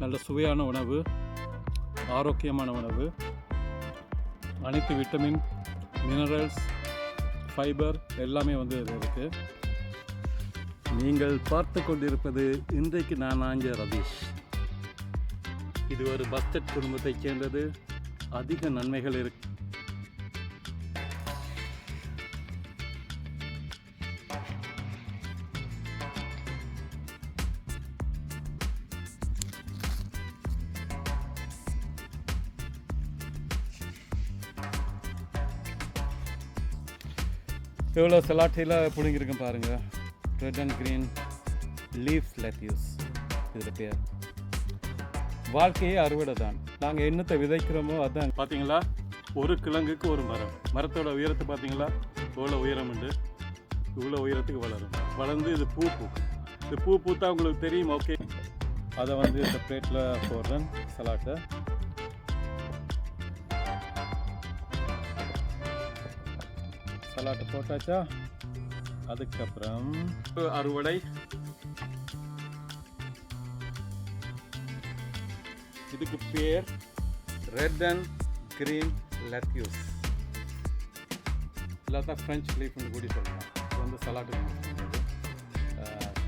நல்ல சுவையான உணவு ஆரோக்கியமான உணவு அனைத்து விட்டமின் மினரல்ஸ் ஃபைபர் எல்லாமே வந்து இதில் இருக்குது நீங்கள் பார்த்து கொண்டிருப்பது இன்றைக்கு நான் ஆஞ்ச ரதீஷ். இது ஒரு பஸ்டட் குடும்பத்தைச் சேர்ந்தது. அதிக நன்மைகள் இருக்கு. எவ்வளோ சலாட்டையில் பிடுங்கியிருக்கேன் பாருங்கள் red and green leaf lettuce இதில் பேர். வாழ்க்கையே அறுவடை தான் நாங்கள் என்னத்தை விதைக்கிறோமோ அதான். பார்த்தீங்களா ஒரு கிழங்குக்கு ஒரு மரம். மரத்தோட உயரத்தை பார்த்தீங்களா இவ்வளோ உயரம் உண்டு. இவ்வளோ உயரத்துக்கு வளரும். வளர்ந்து இது பூ பூக்கும். இது பூ பூத்தா உங்களுக்கு தெரியும் ஓகே. அதை வந்து இந்த பிளேட்டில் போடுறேன் சலாட்டை. சலாட்டை போட்டாச்சா? அதுக்கப்புறம் அறுவடை. இதுக்கு பேர் ரெட் அண்ட் கிரீன் லெத்யூஸ் இல்லாட்டா ஃப்ரெஞ்ச் லீஃப்னு கூடி சொல்லலாம் இது வந்து பண்ணுறது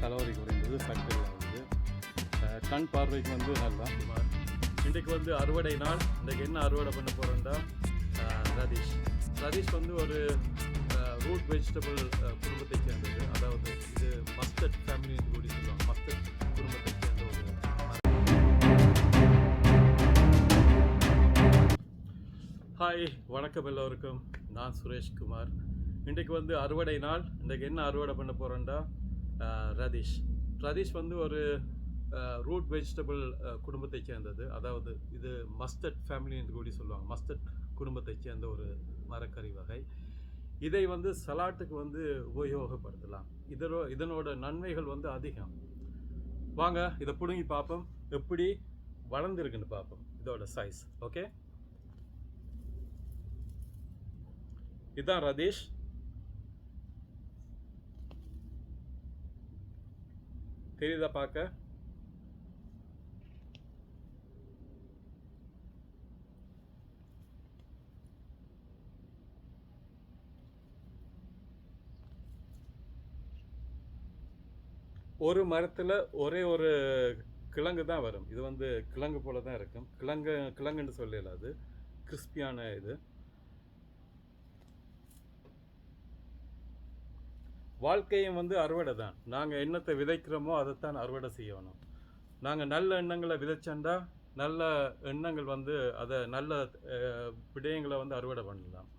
கலோரி குறைந்தது சட்டில் வந்து. கண் பார்வைக்கு வந்து நல்லா. இன்றைக்கு வந்து அறுவடை நாள். இன்றைக்கு என்ன அறுவடை பண்ண போகிறோம்டா ரதீஷ். ரதீஷ் வந்து ஒரு ரூட் வெஜிடபிள் குடும்பத்தை சேர்ந்தது. அதாவது இது மஸ்டர்ட் ஃபேமிலி கூடி சொல்லுவாங்க. மஸ்டர்ட் குடும்பத்தை சேர்ந்த ஒரு ஹாய் வணக்கம் எல்லோருக்கும். நான் சுரேஷ்குமார். இன்றைக்கு வந்து அறுவடை நாள். இன்றைக்கு என்ன அறுவடை பண்ண போகிறோம்டா ரதீஷ். ரதீஷ் வந்து ஒரு ரூட் வெஜிடபிள் குடும்பத்தை சேர்ந்தது. அதாவது இது மஸ்டர்ட் ஃபேமிலி என்று கூடி சொல்லுவாங்க. மஸ்டர்ட் குடும்பத்தை சேர்ந்த ஒரு மரக்கறி வகை. இதை வந்து சலாட்டுக்கு வந்து உபயோகப்படுத்தலாம். இதனோ இதனோட நன்மைகள் வந்து அதிகம். வாங்க இதை பிடுங்கி பார்ப்போம் எப்படி வளர்ந்துருக்குன்னு பார்ப்போம் இதோட சைஸ் ஓகே இதுதான் ரதீஷ். தெரியுதா பார்க்க ஒரு மரத்தில் ஒரே ஒரு கிழங்கு தான் வரும். இது வந்து கிழங்கு போல தான் இருக்கும். கிழங்கு கிழங்குன்னு சொல்லல அது. கிறிஸ்பியான இது. வாழ்க்கையும் வந்து அறுவடை தான். நாங்கள் எண்ணத்தை விதைக்கிறோமோ அதைத்தான் அறுவடை செய்யணும். நாங்கள் நல்ல எண்ணங்களை விதைச்சோண்டா நல்ல எண்ணங்கள் வந்து அதை நல்ல விடயங்களை வந்து அறுவடை பண்ணலாம்.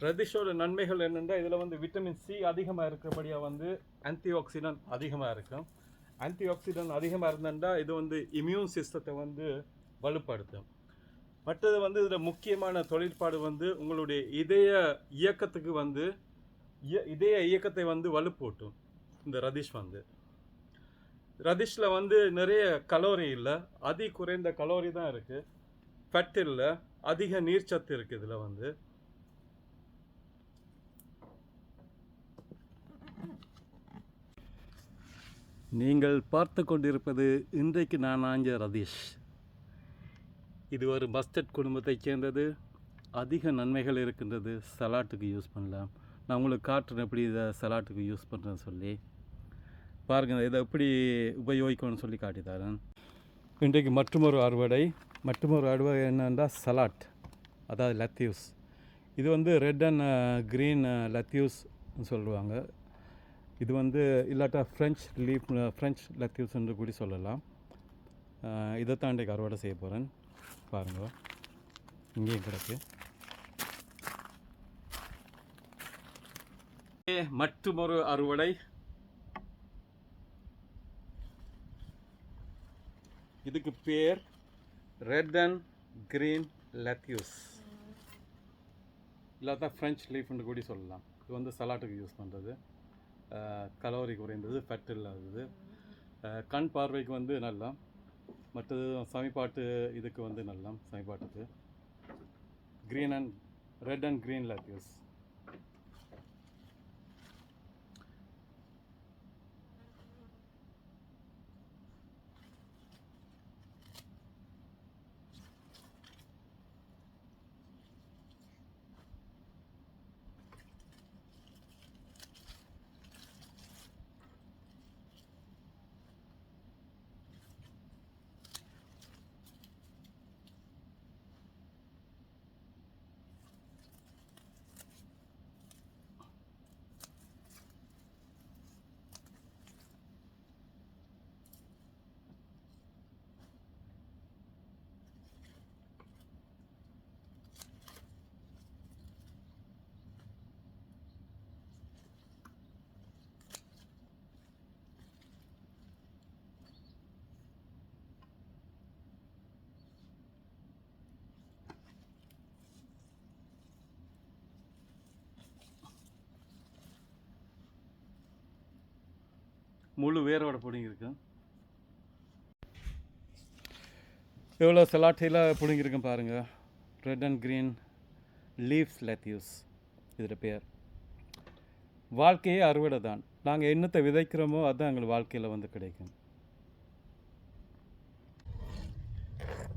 ரதிஷோட நன்மைகள் என்னென்னா இதில் வந்து விட்டமின் சி அதிகமாக இருக்கிறபடியாக வந்து ஆன்டி ஆக்சிடென்ட் அதிகமாக இருக்கும். ஆன்டி ஆக்சிடென்ட் அதிகமாக இருந்ததுன்னா இது வந்து இம்யூன் சிஸ்டத்தை வந்து வலுப்படுத்தும். மற்றது வந்து இதில் முக்கியமான தொழிற்பாடு வந்து உங்களுடைய இதய இயக்கத்துக்கு வந்து இய- இதய இயக்கத்தை வந்து வலுப்பூட்டும். இந்த ரதிஷ் வந்து. ரதிஷில் வந்து நிறைய கலோரி இல்லை. அதி குறைந்த கலோரி தான் இருக்குது. ஃபட் இல்லை. அதிக நீர்ச்சத்து இருக்குது இதில் வந்து. நீங்கள் பார்த்து கொண்டிருப்பது இன்றைக்கு நான் ஆஞ்ச ரதீஷ். இது ஒரு பஸ்டட் குடும்பத்தைச் சேர்ந்தது. அதிக நன்மைகள் இருக்கின்றது. சலாட்டுக்கு யூஸ் பண்ணலாம். நான் உங்களுக்கு காட்டுறேன் எப்படி இதை சலாட்டுக்கு யூஸ் பண்ணுறேன்னு சொல்லி. பாருங்கள் இதை எப்படி உபயோகிக்கணும்னு சொல்லி காட்டி தரேன். இன்றைக்கு மற்றுமொரு அறுவடை. மற்றொரு அறுவடை என்னென்றால் சலாட் அதாவது லத்தியூஸ் இது வந்து ரெட் அண்ட் க்ரீன் லத்தியூஸ் சொல்லுவாங்க. இது வந்து இல்லாட்டா ஃப்ரெஞ்ச் லீஃப் ஃப்ரெஞ்ச் லத்தீவ்ஸ் என்று கூட சொல்லலாம். இதை தாண்டி அறுவடை செய்ய போகிறேன் பாருங்கள் இங்கேயும் கிடக்கு. மற்றொரு அறுவடை. இதுக்கு பேர் ரெட் அண்ட் கிரீன் லத்யூஸ் இல்லாத ஃப்ரெஞ்ச் லீஃப்னு கூட சொல்லலாம். இது வந்து சலாட்டுக்கு யூஸ் பண்ணுறது கலோரி குறைந்தது ஃபேட் இல்லாதது. கண் பார்வைக்கு வந்து நல்லா மற்றது சமைப்பாட்டு இதுக்கு வந்து நல்லா சமைப்பாட்டுக்கு. Green and red and green lettuce முழு வேரோட பிடுங்கிருக்கு எவ்வளோ சலாட்டையில் பிடுங்கிருக்கேன் பாருங்கள் red and green leaves lettuce இதில் பேர். வாழ்க்கையே அறுவடை தான். நாங்கள் என்னத்தை விதைக்கிறோமோ அதுதான் எங்கள் வாழ்க்கையில் வந்து கிடைக்கும்.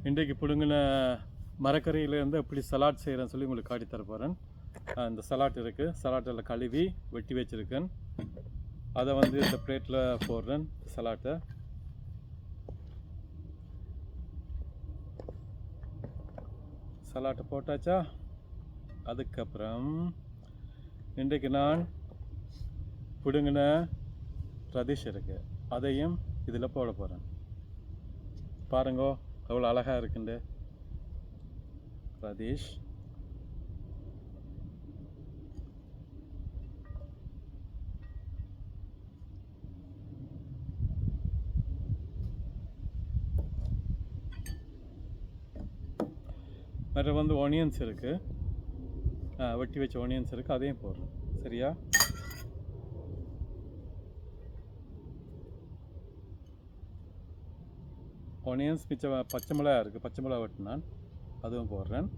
இன்றைக்கு பிடுங்கின மரக்கறியிலேருந்து எப்படி சலாட் செய்கிறேன்னு சொல்லி உங்களுக்கு காட்டி தர போகிறேன் இந்த சலாட் இருக்குது சலாட்டில் கழுவி வெட்டி வச்சுருக்கேன். அதை வந்து இந்த பிளேட்டில் போடுறேன் சலாட்டை சலாட்டை போட்டாச்சா? அதுக்கப்புறம் இன்றைக்கு நான் பிடுங்கின ரதிஷ் இருக்கு அதையும் இதில் போட போகிறேன் பாருங்கோ எவ்வளோ அழகாக இருக்குண்டு. ரதீஷ் வேறு வந்து ஒனியன்ஸ் இருக்குது வெட்டி வச்ச ஒனியன்ஸ் இருக்குது அதையும் போடுறேன் சரியா? ஒனியன்ஸ் மிச்ச பச்சை மிளகா இருக்குது பச்சை மிளகா வெட்டினான் அதுவும் போடுறேன்.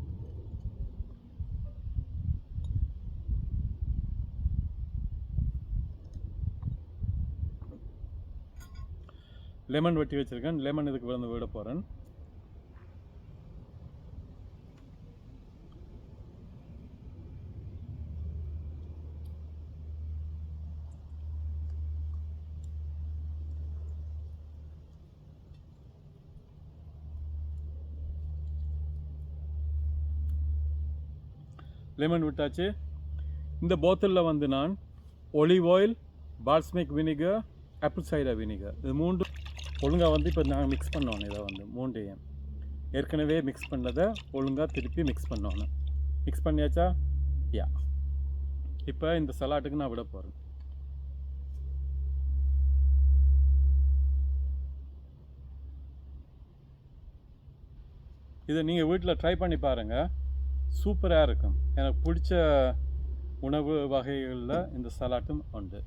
லெமன் வெட்டி வச்சுருக்கேன். லெமன் இதுக்கு விழுந்து விட போகிறேன் லெமன் விட்டாச்சு. இந்த போத்தலில் வந்து நான் olive oil balsamic vinegar apple cider vinegar இது மூன்று ஒழுங்காக வந்து இப்போ நாங்கள் மிக்ஸ் பண்ணோம் இதை வந்து மூண்டையும் ஏற்கனவே மிக்ஸ் பண்ணதை ஒழுங்காக திருப்பி மிக்ஸ் பண்ணோன்னு மிக்ஸ் பண்ணியாச்சா? யா. இப்போ இந்த சலாட்டுக்கு நான் விட போகிறேன் இதை நீங்கள் வீட்டில் ட்ரை பண்ணி பாருங்கள் சூப்பராக இருக்கும். எனக்கு பிடிச்ச உணவு வகைகளில் இந்த சலாட்டும் உண்டு.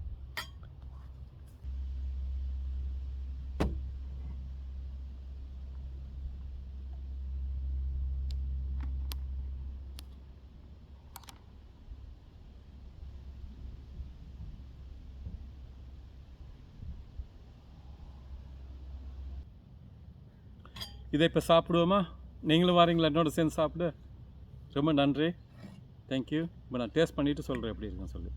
இதை இப்போ சாப்பிடுவோமா? நீங்களும் வரீங்களா? என்னோட சேர்ந்து சாப்பிடு. ரொம்ப நன்றி. தேங்க்யூ இப்போ நான் டேஸ்ட் பண்ணிவிட்டு சொல்கிறேன் எப்படி இருக்குன்னு சொல்லி.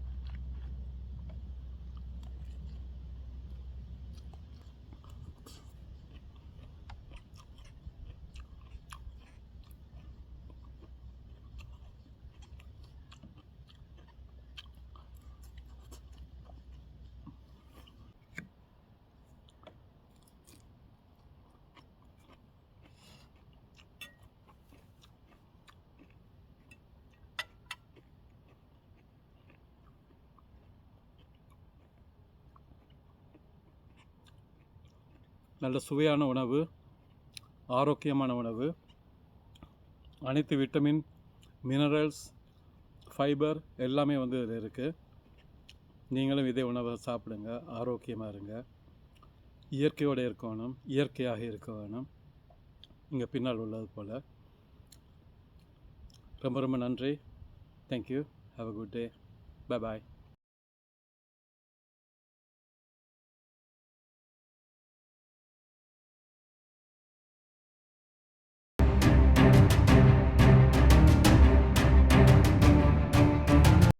நல்ல சுவையான உணவு ஆரோக்கியமான உணவு அனைத்து விட்டமின் மினரல்ஸ் ஃபைபர் எல்லாமே வந்து இதில் இருக்குது நீங்களும் இதே உணவை சாப்பிடுங்க ஆரோக்கியமாக இருங்க. இயற்கையோடு இருக்கணும் இயற்கையாக இருக்க வேணும். இங்கே பின்னால் உள்ளது போல். ரொம்ப ரொம்ப நன்றி. Thank you have a good day bye bye